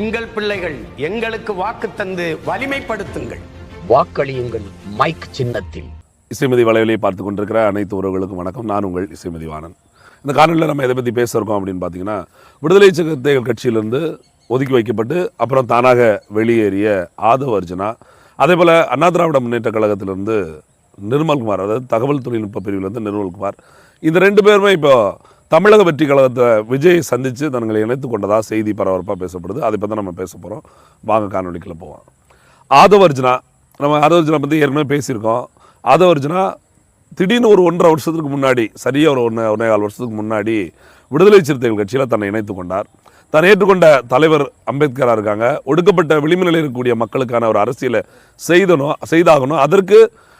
உங்கள் பிள்ளைகள் எங்களுக்கு வாக்கு தந்து வலிமைப்படுத்துங்கள். வாக்களியுங்கள் மைக் சின்னத்தில். இசைமதி வலைவலியை பார்த்து கொண்டிருக்கிற அனைத்து உறவுகளுக்கும் வணக்கம். நான் உங்கள் இசைமதி வாணன். இந்த காணொலியில் நம்ம எதை பற்றி பேசுகிறோம் அப்படின்னு பார்த்தீங்கன்னா விடுதலை சிறுத்தைகள் கட்சியிலிருந்து ஒதுக்கி வைக்கப்பட்டு அப்புறம் தானாக வெளியேறிய ஆதவ அர்ஜுனா அதே போல் அண்ணா திராவிட முன்னேற்ற கழகத்திலிருந்து நிர்மல்குமார் அதாவது தகவல் தொழில்நுட்ப பிரிவிலிருந்து நிர்மல்குமார் இந்த ரெண்டு பேருமே இப்போ தமிழக வெற்றி கழகத்தை விஜய் சந்தித்து தங்களை இணைத்து கொண்டதாக செய்தி பரபரப்பாக பேசப்படுது. அதை பற்றி நம்ம பேச போகிறோம் வாங்க காணொலிக்குள்ள போவோம். ஆதவர்ஜுனா நம்ம ஆதவர்ஜனா பற்றி ஏற்கனவே பேசியிருக்கோம். ஆதவர்ஜுனா திடீர்னு ஒரு ஒன்றரை வருஷத்துக்கு முன்னாடி சரியாக ஒரு ஒன்று ஒன்றே கால் வருஷத்துக்கு முன்னாடி விடுதலை சிறுத்தைகள் கட்சியில் தன்னை இணைத்து கொண்டார். தான் ஏற்றுக்கொண்ட தலைவர் அம்பேத்கராக இருக்காங்க. ஒடுக்கப்பட்ட விளிம்பு நிலையில் இருக்கக்கூடிய மக்களுக்கான ஒரு அரசியலை செய்தணும் செய்தாகணும். அதற்கு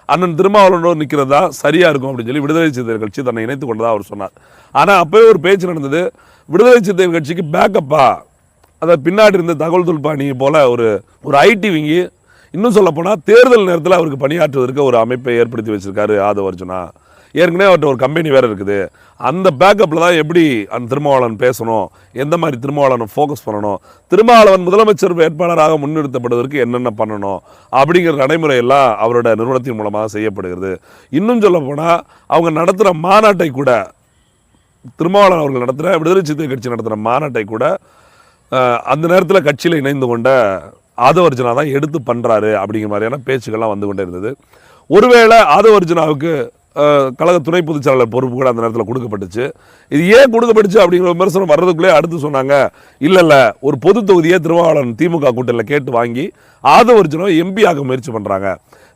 அண்ணன் திருமாவளவனோடு நிற்கிறதா சரியாக இருக்கும் அப்படின்னு சொல்லி விடுதலை சிறுத்தைகள் கட்சி தன்னை இணைத்து கொண்டதா அவர் சொன்னார். ஆனால் அப்போவே ஒரு பேச்சு நடந்தது விடுதலை சிறுத்தைகள் கட்சிக்கு பேக்கப்பா அதை பின்னாடி இருந்த தகவல் தொழில்பாணி போல ஒரு ஒரு ஐடி விங்கி இன்னும் சொல்லப்போனால் தேர்தல் நேரத்தில் அவருக்கு பணியாற்றுவதற்கு ஒரு அமைப்பை ஏற்படுத்தி வச்சிருக்காரு ஆதவ அர்ஜுனா ஏற்கனவே அவர்கிட்ட ஒரு கம்பெனி வேறு இருக்குது. அந்த பேக்கப்பில் தான் எப்படி அந்த திருமாவளவன் பேசணும்? எந்த மாதிரி திருமாவளவனை ஃபோக்கஸ் பண்ணணும்? திருமாவளவன் முதலமைச்சர் வேட்பாளராக முன்னிறுத்தப்படுவதற்கு என்னென்ன பண்ணணும்? அப்படிங்கிற நடைமுறையெல்லாம் அவரோட நிறுவனத்தின் மூலமாக செய்யப்படுகிறது. இன்னும் சொல்ல போனால் அவங்க நடத்துகிற மாநாட்டை கூட திருமாவளவன் அவர்கள் நடத்துகிற விடுதலை சிறுத்தை கட்சி நடத்துகிற மாநாட்டை கூட அந்த நேரத்தில் கட்சியில் இணைந்து கொண்ட ஆதவர்ஜுனா தான் எடுத்து பண்ணுறாரு அப்படிங்கிற மாதிரியான பேச்சுக்கள்லாம் வந்து கொண்டே இருந்தது. ஒருவேளை ஆதவர்ஜனாவுக்கு கழக துணை பொதுச்செயலாளர் பொறுப்பு கூட அந்த நேரத்தில் கொடுக்கப்பட்டுச்சு. இது ஏன் கொடுக்கப்பட்டுச்சு அப்படிங்கிற விமர்சனம் வர்றதுக்குள்ளே அடுத்து சொன்னாங்க இல்லை இல்லை ஒரு பொது தொகுதியை திருமாவளவன் திமுக கூட்டத்தில் கேட்டு வாங்கி ஆதவர்ஜுனாவை எம்பி ஆக்க முயற்சி பண்ணுறாங்க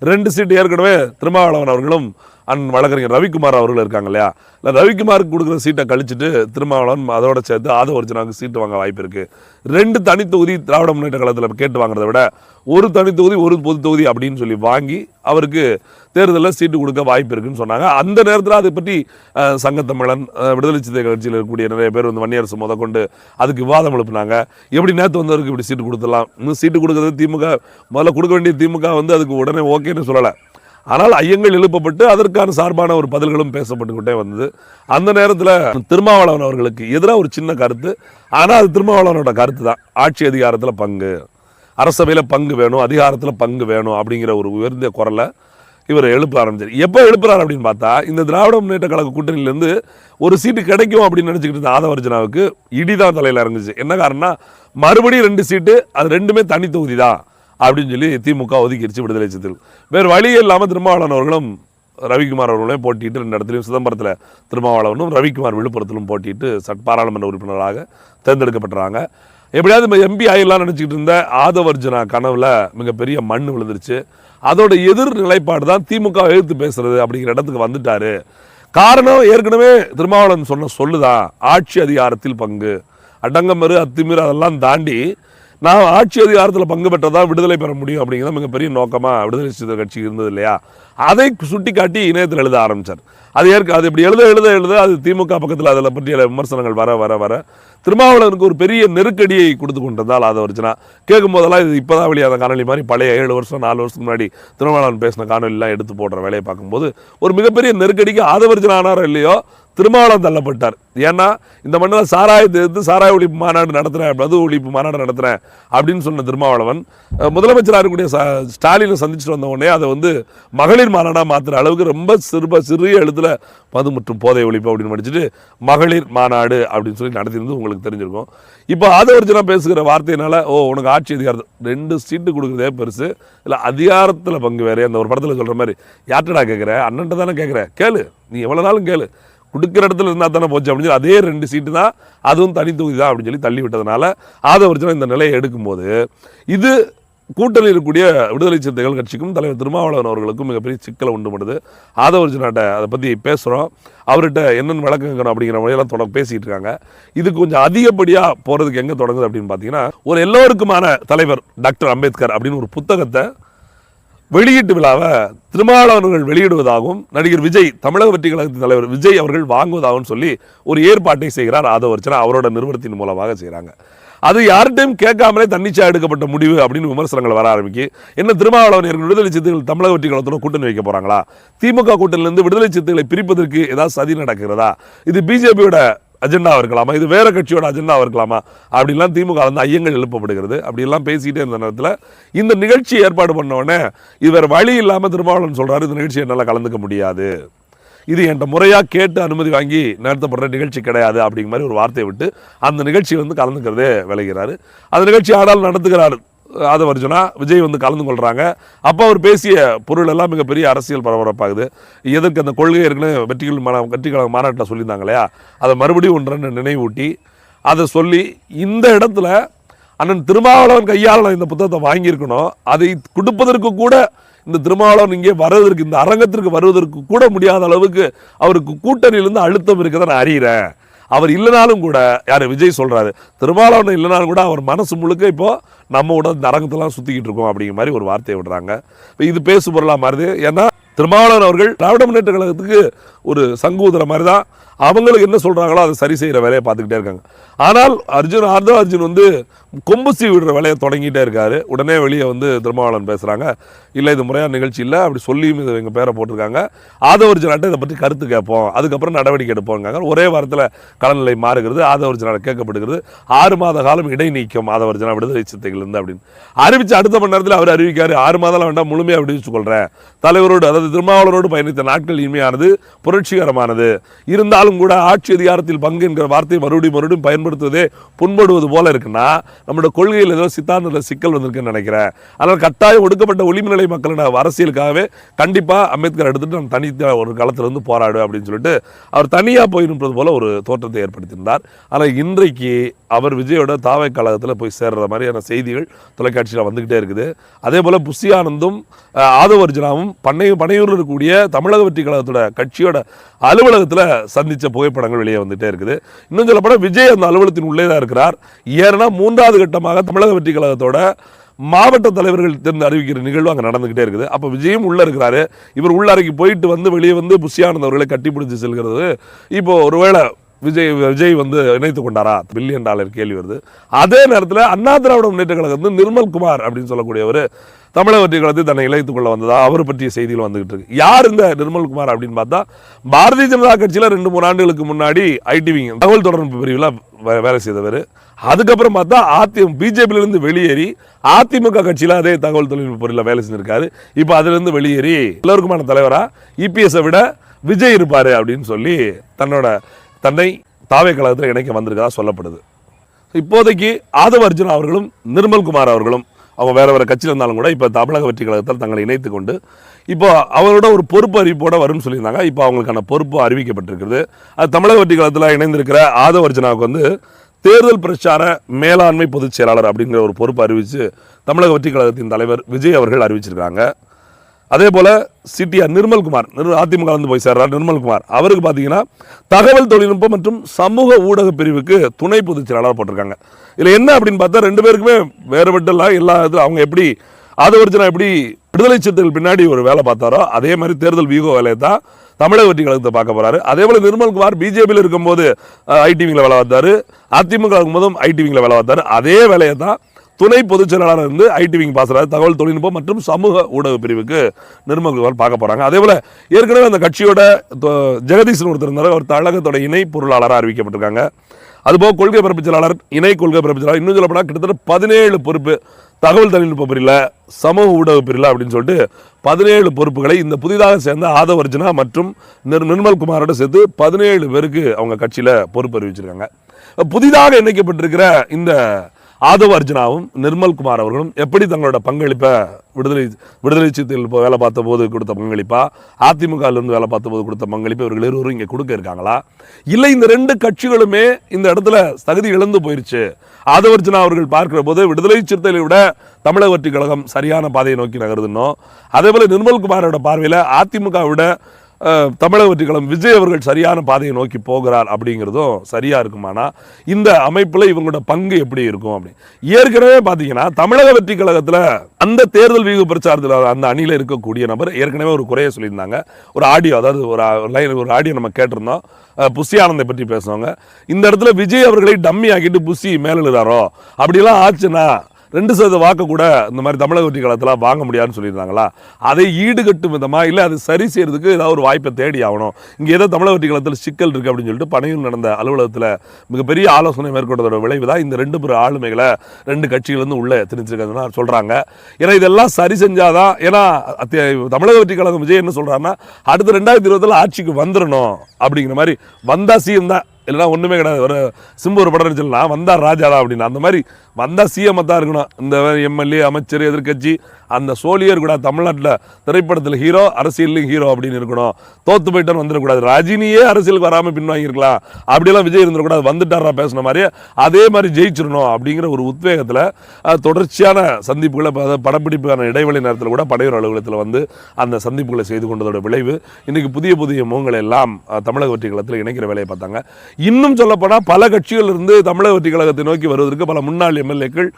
ரெண்டு சீட்டு ஏற்கனவே திருமாவளவன் அவர்களும் அண்ணன் வழக்கறிஞர் ரவிக்குமார் அவர்கள் இருக்காங்க இல்லையா? இல்லை ரவிக்குமாருக்கு கொடுக்குற சீட்டை கழிச்சிட்டு திருமாவளவன் அதோட சேர்த்து ஆதவர்ஜுனாவுக்கு சீட்டு வாங்க வாய்ப்பு இருக்குது ரெண்டு தனி தொகுதி திராவிட முன்னேற்ற கழகத்தில் கேட்டு வாங்குறதை விட ஒரு தனி தொகுதி ஒரு பொது தொகுதி அப்படின்னு சொல்லி வாங்கி அவருக்கு தேர்தலில் சீட்டு கொடுக்க வாய்ப்பு இருக்குன்னு சொன்னாங்க. அந்த நேரத்தில் அதை பற்றி சங்கத்தமிழன் விடுதலை சிறுத்தை கட்சியில் இருக்கக்கூடிய நிறைய பேர் வந்து வன்னியரசு முத கொண்டு அதுக்கு விவாதம் எழுப்புனாங்க. எப்படி நேற்று வந்தவருக்கு இப்படி சீட்டு கொடுத்துடலாம்? இன்னும் சீட்டு கொடுக்கறது திமுக முதல்ல கொடுக்க வேண்டிய திமுக வந்து அதுக்கு உடனே ஓகேன்னு சொல்லலை. ஆனால் ஐயங்கள் எழுப்பப்பட்டு அதற்கான சார்பான ஒரு பதில்களும் பேசப்பட்டுக்கிட்டே வந்தது. அந்த நேரத்தில் திருமாவளவன் அவர்களுக்கு எதிராக ஒரு சின்ன கருத்து. ஆனால் அது திருமாவளவனோட கருத்து தான். ஆட்சி அதிகாரத்தில் பங்கு. அரசவையில் பங்கு வேணும் அதிகாரத்தில் பங்கு வேணும் அப்படிங்கிற ஒரு உயர்ந்த குரலை இவர் எழுப்ப ஆரம்பிச்சார். எப்போ எழுப்புறாரு அப்படின்னு பார்த்தா இந்த திராவிட முன்னேற்ற கழக கூட்டணியிலேருந்து ஒரு சீட்டு கிடைக்கும் அப்படின்னு நினச்சிக்கிட்டு இருந்த ஆதவர்ஜனாவுக்கு இடிதான் தலையில் இறங்குச்சு. என்ன காரணம்னா மறுபடியும் ரெண்டு சீட்டு அது ரெண்டுமே தனி தொகுதி தான். அப்படின்னு சொல்லி திமுக ஒதுக்கிடுச்சு விடுதலை சிறுத்தைகள். வேறு வழியே இல்லாமல் திருமாவளவன் அவர்களும் ரவிக்குமார் அவர்களையும் போட்டிட்டு ரெண்டு இடத்துலையும் சிதம்பரத்தில் திருமாவளவனும் ரவிக்குமார் விழுப்புரத்திலும் போட்டிட்டு சட் பாராளுமன்ற உறுப்பினராக தேர்ந்தெடுக்கப்பட்டுறாங்க. எப்படியாவது எம்பி ஆயிடலாம் நினச்சிக்கிட்டு இருந்த ஆதவர்ஜனா கனவுல மிகப்பெரிய மண் விழுந்துருச்சு. அதோட எதிர் நிலைப்பாடு தான் திமுக எழுத்து பேசுறது அப்படிங்கிற இடத்துக்கு வந்துட்டாரு. காரணம் ஏற்கனவே திருமாவளவன் சொன்ன சொல்லுதான் ஆட்சி அதிகாரத்தில் பங்கு. அடங்கமறு அத்துமீறு அதெல்லாம் தாண்டி நான் ஆட்சி அதிகாரத்தில் பங்கு பெற்றதா விடுதலை பெற முடியும் அப்படிங்கிறத மிகப்பெரிய நோக்கமாக விடுதலை சிறுத்தை கட்சி இருந்தது இல்லையா? அதை சுட்டி காட்டி இணையத்தில் எழுத ஆரம்பித்தார் அது ஏற்க அது இப்படி எழுத எழுத எழுத அது திமுக பக்கத்தில் அதில் பற்றிய விமர்சனங்கள் வர வர வர திருமாவளவனுக்கு ஒரு பெரிய நெருக்கடியை கொடுத்து கொண்டிருந்தால் அதை வச்சுனா கேட்கும் போதெல்லாம் இது இப்போதான் வெளியான காணொலி மாதிரி பழைய ஏழு வருஷம் நாலு வருஷத்துக்கு முன்னாடி திருமாவளவன் பேசின காணொலிலாம் எடுத்து போடுற வேலையை பார்க்கும்போது ஒரு மிகப்பெரிய நெருக்கடிக்கு ஆதவர்ஜன ஆனாரோ இல்லையோ திருமாவளம் தள்ளப்பட்டார். ஏன்னா இந்த மண்ணில் சாராயத்தை எதிர்த்து சாராய ஒழிப்பு மாநாடு நடத்துகிறேன் மது ஒழிப்பு மாநாடு நடத்துகிறேன் அப்படின்னு சொன்ன திருமாவளவன் முதலமைச்சராக இருக்கக்கூடிய ஸ்டாலினை சந்திச்சுட்டு வந்த உடனே அதை வந்து மகளிர் மாநாடாக மாற்றுற அளவுக்கு ரொம்ப சிறுப சிறிய எழுத்தில் மது மற்றும் போதை ஒழிப்பு அப்படின்னு படிச்சுட்டு மகளிர் மாநாடு அப்படின்னு சொல்லி நடத்தியிருந்து உங்களுக்கு தெரிஞ்சிருக்கும். இப்போ ஆதவர்ஜனா பேசுகிற வார்த்தையினால ஓ உனக்கு ஆட்சி அதிகாரம் ரெண்டு சீட்டு கொடுக்குறதே பெருசு இல்லை அதிகாரத்தில் பங்கு வேறு அந்த ஒரு படத்தில் சொல்கிற மாதிரி. யார்ட்டடா கேட்குற அண்ணன்ட்ட தானே கேட்குற கேளு நீ எவ்வளோ நாளும் கேளு. கொடுக்குற இடத்துல இருந்தால் தானே போச்சு அப்படின்னு சொல்லி அதே ரெண்டு சீட்டு தான் அதுவும் தனி தொகுதி தான் அப்படின்னு சொல்லி தள்ளி விட்டதுனால ஆதவர்ஜனா இந்த நிலையை எடுக்கும்போது இது கூட்டணியில் இருக்கக்கூடிய விடுதலை சிறுத்தைகள் கட்சிக்கும் தலைவர் திருமாவளவன் அவர்களுக்கும் மிகப்பெரிய சிக்கலை உண்டு பண்ணுது. ஆதவர்ஜனாட்ட அதை பற்றி பேசுகிறோம் அவர்கிட்ட என்னென்ன விளக்கங்கணும் அப்படிங்கிற முறையெல்லாம் தொடங்க பேசிகிட்டு இருக்காங்க. இது கொஞ்சம் அதிகப்படியாக போகிறதுக்கு எங்கே தொடங்குது அப்படின்னு பார்த்தீங்கன்னா ஒரு எல்லோருக்குமான தலைவர் டாக்டர் அம்பேத்கர் அப்படின்னு ஒரு புத்தகத்தை வெளியீட்டு விழாவை திருமாவளவர்கள் வெளியிடுவதாகவும் நடிகர் விஜய் தமிழக வெற்றி கழகத்தின் தலைவர் விஜய் அவர்கள் வாங்குவதாகவும் சொல்லி ஒரு ஏற்பாட்டை செய்கிறார் ஆதவர்ச்சனா அவரோட நிறுவனத்தின் மூலமாக செய்கிறாங்க அது யார்கிட்டையும் கேட்காமலே தன்னிச்சா எடுக்கப்பட்ட முடிவு அப்படின்னு விமர்சனங்கள் வர ஆரம்பிக்கு. என்ன திருமாவளவன் விடுதலை சித்துகள் தமிழக வெற்றி கழகத்தோட கூட்டணி வைக்க போறாங்களா? திமுக கூட்டணியிலிருந்து விடுதலை சித்துகளை பிரிப்பதற்கு ஏதாவது சதி நடக்கிறதா? இது பிஜேபியோட அஜெண்டாவாக இருக்கலாமா? இது வேற கட்சியோட அஜெண்டாவாக இருக்கலாமா? அப்படிலாம் திமுக வந்து ஐயங்கள் எழுப்பப்படுகிறது. அப்படிலாம் பேசிக்கிட்டே இருந்த நேரத்தில் இந்த நிகழ்ச்சி ஏற்பாடு பண்ண உடனே இது வேற வழி இல்லாமல் திருமாவளவன் சொல்றாரு இந்த நிகழ்ச்சி என்னால் கலந்துக்க முடியாது. இது என்கிட்ட முறையாக கேட்டு அனுமதி வாங்கி நடத்தப்படுற நிகழ்ச்சி கிடையாது அப்படிங்கிற மாதிரி ஒரு வார்த்தையை விட்டு அந்த நிகழ்ச்சியில் வந்து கலந்துக்கிறதே விளைகிறாரு. அந்த நிகழ்ச்சி ஆடால் நடத்துகிறார். ஆதவர்ஜுனா விஜய் வந்து கலந்து கொள்கிறாங்க அப்போ அவர் பேசிய பொருள் எல்லாம் மிகப்பெரிய அரசியல் பரபரப்பாகுது. எதற்கு அந்த கொள்கை இருக்குன்னு வெற்றிகள் மா வெற்றி கழக மாநாட்டில் சொல்லியிருந்தாங்க இல்லையா? அதை மறுபடியும் ஒன்றுன்னு நினைவூட்டி அதை சொல்லி இந்த இடத்துல அண்ணன் திருமாவளவன் கையால் இந்த புத்தகத்தை வாங்கியிருக்கணும். அதை கொடுப்பதற்கு கூட இந்த திருமாவளவன் இங்கே வருவதற்கு இந்த அரங்கத்திற்கு வருவதற்கு கூட முடியாத அளவுக்கு அவருக்கு கூட்டணியிலிருந்து அழுத்தம் இருக்கதை நான் அறிகிறேன் அவர் இல்லைனாலும் கூட யார் விஜய் சொல்றாரு திருமாவளவன் இல்லைனாலும் கூட அவர் மனசு முழுக்க இப்போ நம்ம கூட இந்த அரங்கத்தெல்லாம் சுத்திக்கிட்டு இருக்கோம் அப்படிங்கிற மாதிரி ஒரு வார்த்தையை விடுறாங்க. இப்போ இது பேசு பொருளாக மாறுது. ஏன்னா திருமாவளவன் அவர்கள் திராவிட முன்னேற்ற கழகத்துக்கு ஒரு சங்கூதர மாதிரி தான் அவங்களுக்கு என்ன சொல்றாங்களோ அதை சரி செய்யற வேலையை பார்த்துக்கிட்டே இருக்காங்க. ஆனால் அர்ஜுன் ஆர்தோ அர்ஜுன் வந்து கொம்புசி விடுற வேலையை தொடங்கிட்டே இருக்காரு. உடனே வெளியே வந்து திருமாவளவன் பேசுறாங்க. இல்லை இது முறையான நிகழ்ச்சி இல்லை. அப்படி சொல்லியும் இது எங்கள் பேரை போட்டிருக்காங்க. ஆதவர்ஜனாட்ட இதை பற்றி கருத்து கேட்போம். அதுக்கப்புறம் நடவடிக்கை எடுப்போங்காங்க ஒரே வாரத்தில் களநிலை மாறுகிறது. ஆதவர்ஜனால கேட்கப்படுகிறது. ஆறு மாத காலம் இடைநீக்கம் ஆதவர்ஜனா விடுதலை சித்தைகள்லேருந்து அப்படின்னு. அறிவிச்சு அடுத்த மணி நேரத்தில் அவர் அறிவிக்காரு ஆறு மாதம் வேண்டாம். முழுமையாக விடுவிச்சு கொள்கிறேன் தலைவரோடு அதாவது திருமாவளவரோடு பயணித்த நாட்கள் இனிமையானது புரட்சிகரமானது. இருந்தாலும் கூட ஆட்சி அதிகாரத்தில் பங்கு என்கிற வார்த்தையை மறுபடியும் மறுபடியும் பயன்படுத்துவதே புண்படுவது போல இருக்குன்னா நம்மளோட கொள்கையில் ஏதோ சித்தாந்தத்தில் சிக்கல் வந்திருக்குன்னு நினைக்கிறேன். ஆனால் கட்டாயம் ஒடுக்கப்பட்ட ஒளிமநிலை மக்களோட அரசியலுக்காகவே கண்டிப்பாக அம்பேத்கர் எடுத்துட்டு நான் தனித்த ஒரு காலத்திலிருந்து வந்து போராடுவேன் அப்படின்னு சொல்லிட்டு அவர் தனியாக போயிருப்பது போல ஒரு தோற்றத்தை ஏற்படுத்தியிருந்தார். ஆனால் இன்றைக்கு அவர் விஜயோட தாவை கழகத்தில் போய் சேர்ற மாதிரியான செய்திகள் தொலைக்காட்சியில் வந்துக்கிட்டே இருக்குது. அதே போல் புஷி ஆனந்தும் அஹ், ஆதவர்ஜுனாவும் பண்ணை பனையூரில் இருக்கக்கூடிய தமிழக வெற்றி கழகத்தோட கட்சியோட அலுவலகத்தில் சந்தி சந்தித்த புகைப்படங்கள் வெளியே வந்துட்டே இருக்குது. இன்னும் சொல்லப்போனால் விஜய் அந்த அலுவலகத்தின் உள்ளே தான் இருக்கிறார். ஏன்னா மூன்றாவது கட்டமாக தமிழக வெற்றி கழகத்தோட மாவட்ட தலைவர்கள் தேர்ந்து அறிவிக்கிற நிகழ்வு அங்கே நடந்துகிட்டே இருக்குது. அப்போ விஜயும் உள்ள இருக்கிறாரு. இவர் உள்ளறைக்கு போயிட்டு வந்து வெளியே வந்து புஷியானந்த் அவர்களை பிடிச்சி செல்கிறது. இப்போ ஒருவேளை விஜய் விஜய் வந்து இணைத்து கொண்டாரா? பில்லியன் டாலர் கேள்வி வருது. அதே நேரத்தில் அண்ணா திராவிட முன்னேற்ற கழகம் நிர்மல் குமார் அப்படின்னு சொல்லக்கூடியவர் தமிழக வெற்றி கழகத்தை தன்னை இழைத்துக் கொள்ள வந்ததா? அவர் பற்றிய செய்திகள் வந்துகிட்டு இருக்கு. யார் இந்த நிர்மல் குமார் அப்படின்னு பார்த்தா பாரதிய ஜனதா கட்சியில் ரெண்டு மூணு ஆண்டுகளுக்கு முன்னாடி ஐடிவி தகவல் தொடர்பு பிரிவில் வேலை செய்தவர். அதுக்கப்புறம் பார்த்தா அதி பிஜேபியில இருந்து வெளியேறி அதிமுக கட்சியில அதே தகவல் தொழில்நுட்ப பொறியில் வேலை செஞ்சிருக்காரு. இப்போ அதிலிருந்து வெளியேறி எல்லோருக்குமான தலைவரா? இபிஎஸ்ஸை விட விஜய் இருப்பார் அப்படின்னு சொல்லி தன்னோட தன்னை தாவே கழகத்தில் இணைக்க வந்திருக்கதா சொல்லப்படுது. இப்போதைக்கு ஆதவ அர்ஜுன் அவர்களும் நிர்மல் குமார் அவர்களும் அவங்க வேற வேற கட்சியில் இருந்தாலும் கூட இப்போ தமிழக வெற்றி கழகத்தில் தங்களை இணைத்து கொண்டு இப்போ அவரோட ஒரு பொறுப்பு அறிவிப்போட வரும்னு சொல்லியிருந்தாங்க. இப்போ அவங்களுக்கான பொறுப்பு அறிவிக்கப்பட்டிருக்கிறது. அது தமிழக வெற்றி கழகத்தில் இணைந்திருக்கிற ஆதவ அர்ஜுனாவுக்கு வந்து தேர்தல் பிரச்சார மேலாண்மை பொதுச் செயலாளர் அப்படிங்கிற ஒரு பொறுப்பு அறிவித்து தமிழக வெற்றி கழகத்தின் தலைவர் விஜய் அவர்கள் அறிவிச்சிருக்காங்க. அதே போல சிடிஆர் நிர்மல்குமார் அதிமுக வந்து போய் சேர்றார் நிர்மல்குமார் அவருக்கு பார்த்தீங்கன்னா தகவல் தொழில்நுட்பம் மற்றும் சமூக ஊடக பிரிவுக்கு துணை பொதுச் செயலாளர் போட்டிருக்காங்க. இதில் என்ன அப்படின்னு பார்த்தா ரெண்டு பேருக்குமே வேறுபட்டல எல்லா இது அவங்க எப்படி ஆதவர்ஜனா எப்படி விடுதலை சிறுத்தைகள் பின்னாடி ஒரு வேலை பார்த்தாரோ அதே மாதிரி தேர்தல் வியூக வேலையை தான் தமிழக வெற்றி கழகத்தை பார்க்க போறாரு. அதே போல் நிர்மல்குமார் பிஜேபியில் இருக்கும்போது ஐடிவிங்கில் வேலை பார்த்தாரு. அதிமுக இருக்கும்போதும் ஐடிவிங்கில் வேலை பார்த்தாரு. அதே வேலையை தான் துணை பொதுச் செயலாளர் இருந்து ஐடி விங் பாசுறாரு தகவல் தொழில்நுட்பம் மற்றும் சமூக ஊடக பிரிவுக்கு நிர்மல்குமார் பார்க்க போறாங்க. அதே போல ஏற்கனவே அந்த கட்சியோட தொ- ஜெகதீசன் ஒருத்தர் இருந்தார். அவர் தமிழகத்தோட இணை பொருளாளராக அறிவிக்கப்பட்டிருக்காங்க. அதுபோக கொள்கை பரப்பு செயலாளர் இணை கொள்கை பரப்பு செயலாளர் இன்னும் சொல்லப்போனால் கிட்டத்தட்ட பதினேழு பொறுப்பு தகவல் தொழில்நுட்ப பிரிவில் சமூக ஊடக பிரிவில் அப்படின்னு சொல்லிட்டு பதினேழு பொறுப்புகளை இந்த புதிதாக சேர்ந்த ஆதவர்ஜனா மற்றும் நிர் நிர்மல்குமாரோட சேர்த்து பதினேழு பேருக்கு அவங்க கட்சியில் பொறுப்பு அறிவிச்சிருக்காங்க. புதிதாக இணைக்கப்பட்டிருக்கிற இந்த ஆதவ அர்ஜுனாவும் நிர்மல் குமார் அவர்களும் எப்படி தங்களோட பங்களிப்பை விடுதலை விடுதலை சிறுத்தைகள் வேலை பார்த்த போது கொடுத்த பங்களிப்பா? அதிமுகல இருந்து வேலை பார்த்த போது கொடுத்த பங்களிப்பை இவர்கள் இருவரும் இங்கே கொடுக்க இருக்காங்களா? இல்லை இந்த ரெண்டு கட்சிகளுமே இந்த இடத்துல தகுதி இழந்து போயிருச்சு. ஆதவர்ஜுனா அவர்கள் பார்க்கிற போது விடுதலை சிறுத்தைகளை விட தமிழக வெற்றி கழகம் சரியான பாதையை நோக்கி நகருதுன்னோ அதே போல நிர்மல்குமாரோட பார்வையில் அதிமுக விட தமிழக வெற்றி கழகம் விஜய் அவர்கள் சரியான பாதையை நோக்கி போகிறார் அப்படிங்கிறதும் சரியாக இருக்குமானா? இந்த அமைப்பில் இவங்களோட பங்கு எப்படி இருக்கும் அப்படின்னு ஏற்கனவே பார்த்தீங்கன்னா தமிழக வெற்றி கழகத்தில் அந்த தேர்தல் வீக பிரச்சாரத்தில் அந்த அணியில இருக்கக்கூடிய நபர் ஏற்கனவே ஒரு குறைய சொல்லியிருந்தாங்க. ஒரு ஆடியோ அதாவது ஒரு லைன் ஒரு ஆடியோ நம்ம கேட்டிருந்தோம். புஷி ஆனந்தை பற்றி பேசுவாங்க இந்த இடத்துல விஜய் அவர்களை டம்மி ஆக்கிட்டு புஷி மேலெழுறாரோ அப்படிலாம் ஆச்சுன்னா ரெண்டு சதவீத வாக்கு கூட இந்த மாதிரி தமிழக வெற்றி காலத்தில் வாங்க முடியாதுன்னு சொல்லியிருந்தாங்களா? அதை ஈடுகட்டும் விதமாக இல்லை அது சரி செய்கிறதுக்கு ஏதாவது ஒரு வாய்ப்பை தேடி ஆகணும். இங்கே ஏதோ தமிழக வெற்றி காலத்தில் சிக்கல் இருக்குது அப்படின்னு சொல்லிட்டு பனையூர் நடந்த அலுவலகத்தில் மிகப்பெரிய ஆலோசனை மேற்கொண்டதோட விளைவு தான் இந்த ரெண்டு பேர் ஆளுமைகளை ரெண்டு கட்சிகள் உள்ளே உள்ள திணிச்சிருக்காங்கன்னா சொல்கிறாங்க ஏன்னா இதெல்லாம் சரி செஞ்சாதான் ஏன்னா தமிழக வெற்றி கழகம் விஜய் என்ன சொல்கிறாங்கன்னா அடுத்த ரெண்டாயிரத்தி இருபதில் ஆட்சிக்கு வந்துடணும் அப்படிங்கிற மாதிரி வந்தா சீன் தான். இல்லைனா ஒண்ணுமே கிடையாது. ஒரு சிம்பு ஒரு படம் சொல்லலாம் வந்தா ராஜா அப்படின்னு. அந்த மாதிரி வந்தா சிஎம் தான் இருக்கணும். இந்த எம்எல்ஏ அமைச்சர் எதிர்க்கட்சி அந்த சோழியர் கூட தமிழ்நாட்டில் திரைப்படத்தில் ஹீரோ அரசியல்லையும் ஹீரோ அப்படின்னு இருக்கணும். தோத்து போயிட்டான்னு வந்துடக்கூடாது. ரஜினியே அரசியலுக்கு வராமல் பின்வாங்கியிருக்கலாம். அப்படிலாம் விஜய் இருந்துடக்கூடாது வந்துட்டாரா பேசின மாதிரி அதே மாதிரி ஜெயிச்சிடணும் அப்படிங்கிற ஒரு உத்வேகத்தில் தொடர்ச்சியான சந்திப்புகளை படப்பிடிப்பான படப்பிடிப்புக்கான இடைவெளி நேரத்தில் கூட படையூர் அலுவலகத்தில் வந்து அந்த சந்திப்புகளை செய்து கொண்டதோட விளைவு. இன்னைக்கு புதிய புதிய முகங்களை எல்லாம் தமிழக வெற்றி கழகத்தில் இணைக்கிற வேலையை பார்த்தாங்க. இன்னும் சொல்லப்போனால் பல கட்சிகள் இருந்து தமிழக வெற்றி கழகத்தை நோக்கி வருவதற்கு பல முன்னாள் எம்எல்ஏக்கள்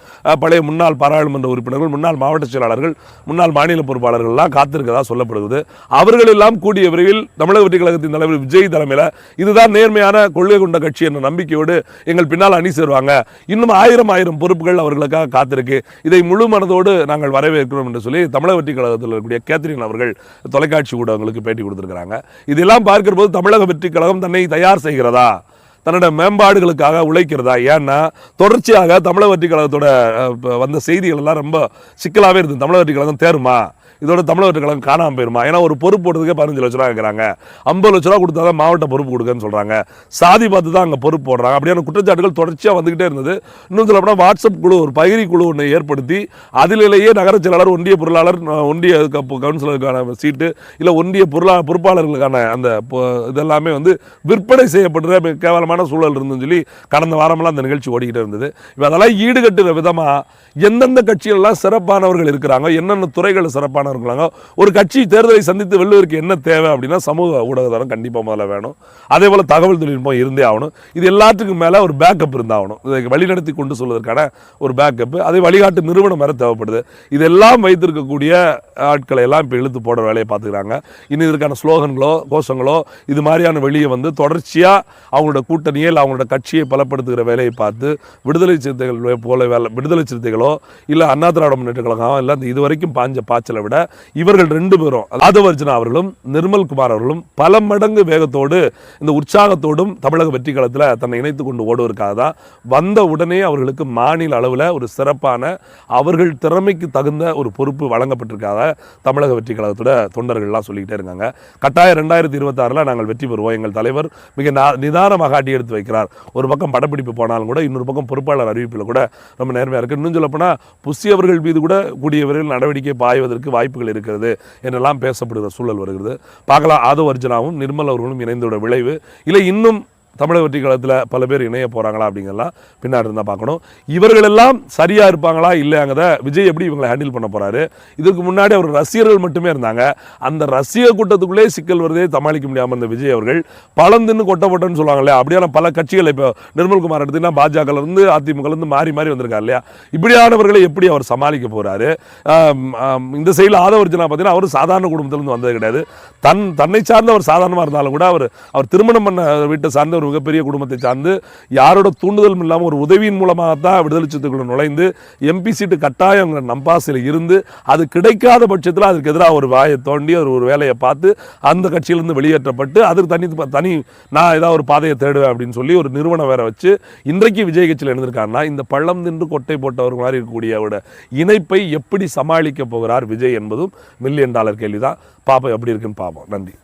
பழைய முன்னாள் பாராளுமன்ற உறுப்பினர்கள் முன்னாள் மாவட்ட பொறுப்பாளர்கள் முன்னாள் மாநில பொறுப்பாளர்கள்லாம் காத்திருக்கதா சொல்லப்படுகிறது. அவர்கள் எல்லாம் கூடிய விரைவில் தமிழக வெற்றி கழகத்தின் தலைவர் விஜய் தலைமையில் இதுதான் நேர்மையான கொள்கை கொண்ட கட்சி என்ற நம்பிக்கையோடு எங்கள் பின்னால் அணி சேருவாங்க. இன்னும் ஆயிரம் ஆயிரம் பொறுப்புகள் அவர்களுக்காக காத்திருக்கு. இதை முழு மனதோடு நாங்கள் வரவேற்கிறோம் என்று சொல்லி தமிழக வெற்றி கழகத்தில் இருக்கக்கூடிய கேத்ரின் அவர்கள் தொலைக்காட்சி ஊடகங்களுக்கு பேட்டி கொடுத்துருக்கிறாங்க. இதெல்லாம் பார்க்கிற போது தமிழக வெற்றி கழகம் தன்னை தயார் செய்கிறதா? தன்னோட மேம்பாடுகளுக்காக உழைக்கிறதா? ஏன்னா தொடர்ச்சியாக தமிழக வெற்றி கழகத்தோட வந்த செய்திகள் எல்லாம் ரொம்ப சிக்கலாகவே இருந்தது. தமிழக வெற்றி கழகம் தேருமா? இதோட தமிழக கழகம் காணாமல் போயிருமா? ஏன்னா ஒரு பொறுப்பு போடுறதுக்கே பதினஞ்சு லட்ச ரூபா கேட்குறாங்க ஐம்பது லட்ச ரூபா கொடுத்தா தான் மாவட்ட பொறுப்பு கொடுக்குன்னு சொல்கிறாங்க சாதி பார்த்து தான் அங்கே பொறுப்பு போடுறாங்க. அப்படியான குற்றச்சாட்டுகள் தொடர்ச்சியாக வந்துகிட்டே இருந்தது. இன்னும் சொல்ல போனால் வாட்ஸ்அப் குழு ஒரு பகிரி குழு ஒன்று ஏற்படுத்தி அதிலேயே நகர செயலாளர் ஒன்றிய பொருளாளர் ஒன்றிய கவுன்சிலருக்கான சீட்டு இல்லை ஒன்றிய பொருளா பொறுப்பாளர்களுக்கான அந்த இதெல்லாமே வந்து விற்பனை செய்யப்படுற கேவலமான சூழல் இருந்துன்னு சொல்லி கடந்த வாரமெல்லாம் அந்த நிகழ்ச்சி ஓடிக்கிட்டு இருந்தது. இப்போ அதெல்லாம் ஈடுகட்டுற விதமாக எந்தெந்த கட்சிகளெல்லாம் சிறப்பானவர்கள் இருக்கிறாங்க என்னென்ன துறைகள் சிறப்பாக சிறப்பானவர்களாங்க ஒரு கட்சி தேர்தலை சந்தித்து வெல்லுவதற்கு என்ன தேவை அப்படின்னா சமூக ஊடகத்தரம் கண்டிப்பாக முதல்ல வேணும். அதே போல் தகவல் தொழில்நுட்பம் இருந்தே ஆகணும். இது எல்லாத்துக்கும் மேலே ஒரு பேக்கப் இருந்தாகணும். இதை வழிநடத்தி கொண்டு சொல்வதற்கான ஒரு பேக்கப் அதே வழிகாட்டு நிறுவனம் வேறு தேவைப்படுது. இதெல்லாம் வைத்திருக்கக்கூடிய ஆட்களை எல்லாம் இப்போ இழுத்து போடுற வேலையை பார்த்துக்கிறாங்க. இன்னும் இதற்கான ஸ்லோகன்களோ கோஷங்களோ இது மாதிரியான வெளியே வந்து தொடர்ச்சியாக அவங்களோட கூட்டணியை இல்லை அவங்களோட கட்சியை பலப்படுத்துகிற வேலையை பார்த்து விடுதலை சிறுத்தைகள் போல வேலை விடுதலை சிறுத்தைகளோ இல்லை அண்ணா திராவிட முன்னேற்ற கழகம் இல்லை அந்த இதுவரைக்கும் பாஞ்ச பாய்ச்சலை விட இவர்கள் ரெண்டு பேரும் ஆதவர்ஜனா அவர்களும் நிர்மல் குமார் அவர்களும் பல மடங்கு வேகத்தோடு இந்த உற்சாகத்தோடும் தமிழக வெற்றி களத்தில் தன்னை இணைத்து கொண்டு ஓடுவதற்காக தான் வந்த உடனே அவர்களுக்கு மாநில அளவில் ஒரு சிறப்பான அவர்கள் திறமைக்கு தகுந்த ஒரு பொறுப்பு வழங்கப்பட்டிருக்காத தமிழக வெற்றி கழகத்தோட தொண்டர்கள்லாம் சொல்லிக்கிட்டே இருக்காங்க. கட்டாயம் ரெண்டாயிரத்தி இருபத்தாறில் நாங்கள் வெற்றி பெறுவோம். எங்கள் தலைவர் மிக நிதானமாக அடி எடுத்து வைக்கிறார். ஒரு பக்கம் படப்பிடிப்பு போனாலும் கூட இன்னொரு பக்கம் பொறுப்பாளர் அறிவிப்பில் கூட ரொம்ப நேர்மையாக இருக்குது இன்னும் சொல்லப்போனால் புஷி அவர்கள் மீது கூட கூடிய விரைவில் நடவடிக்கை பாய்வதற்கு வாய்ப்புகள் இருக்கிறது என்றெல்லாம் பேசப்படுகிற சூழல் வருகிறது. பார்க்கலாம் ஆதவ அர்ஜுனாவும் நிர்மல் அவர்களும் இணைந்தோட விளைவு. இல்லை இன்னும் தமிழக வெற்றி காலத்தில் பல பேர் இணைய போகிறாங்களா அப்படிங்கிறலாம் பின்னாடி இருந்தால் பார்க்கணும். இவர்களெல்லாம் சரியாக இருப்பாங்களா இல்லையாங்கிறத விஜய் எப்படி இவங்களை ஹேண்டில் பண்ண போகிறாரு இதுக்கு முன்னாடி அவர் ரசிகர்கள் மட்டுமே இருந்தாங்க. அந்த ரசிக கூட்டத்துக்குள்ளே சிக்கல் வருதே சமாளிக்க முடியாமல் இருந்த விஜய் அவர்கள் பழந்துன்னு கொட்டப்பட்டன்னு சொல்லுவாங்க அப்படியான பல கட்சிகள் இப்போ நிர்மல்குமார் எடுத்தீங்கன்னா பாஜகலேருந்து இருந்து அதிமுக இருந்து மாறி மாறி வந்திருக்காரு இல்லையா? இப்படியானவர்களை எப்படி அவர் சமாளிக்க போறாரு? இந்த சைடில் ஆதவர்ஜனா பார்த்தீங்கன்னா அவர் சாதாரண குடும்பத்திலேருந்து வந்தது கிடையாது. தன் தன்னை சார்ந்த அவர் சாதாரணமாக இருந்தாலும் கூட அவர் அவர் திருமணம் பண்ண வீட்டை சார்ந்த ஒரு மிகப்பெரிய குடும்பத்தை சார்ந்து யாரோட தூண்டுதலும் இல்லாமல் ஒரு உதவியின் மூலமாகத்தான் விடுதலை சிறுத்தைக்குள்ள நுழைந்து எம்பி சீட்டு கட்டாயம் நம்பாசில் இருந்து அது கிடைக்காத பட்சத்தில் அதுக்கு எதிராக ஒரு வாயை தோண்டி ஒரு ஒரு வேலையை பார்த்து அந்த கட்சியிலிருந்து வெளியேற்றப்பட்டு அதற்கு தனி தனி நான் ஏதாவது ஒரு பாதையை தேடுவேன் அப்படின்னு சொல்லி ஒரு நிறுவனம் வேற வச்சு இன்றைக்கு விஜய் கட்சியில் எழுந்திருக்காருன்னா இந்த பள்ளம் தின்று கொட்டை போட்டவர் மாதிரி இருக்கக்கூடியவோட இணைப்பை எப்படி சமாளிக்க போகிறார் விஜய் என்பதும் மில்லியன் டாலர் கேள்வி தான் பார்ப்போம் எப்படி இருக்குன்னு பார்ப்போம் நன்றி.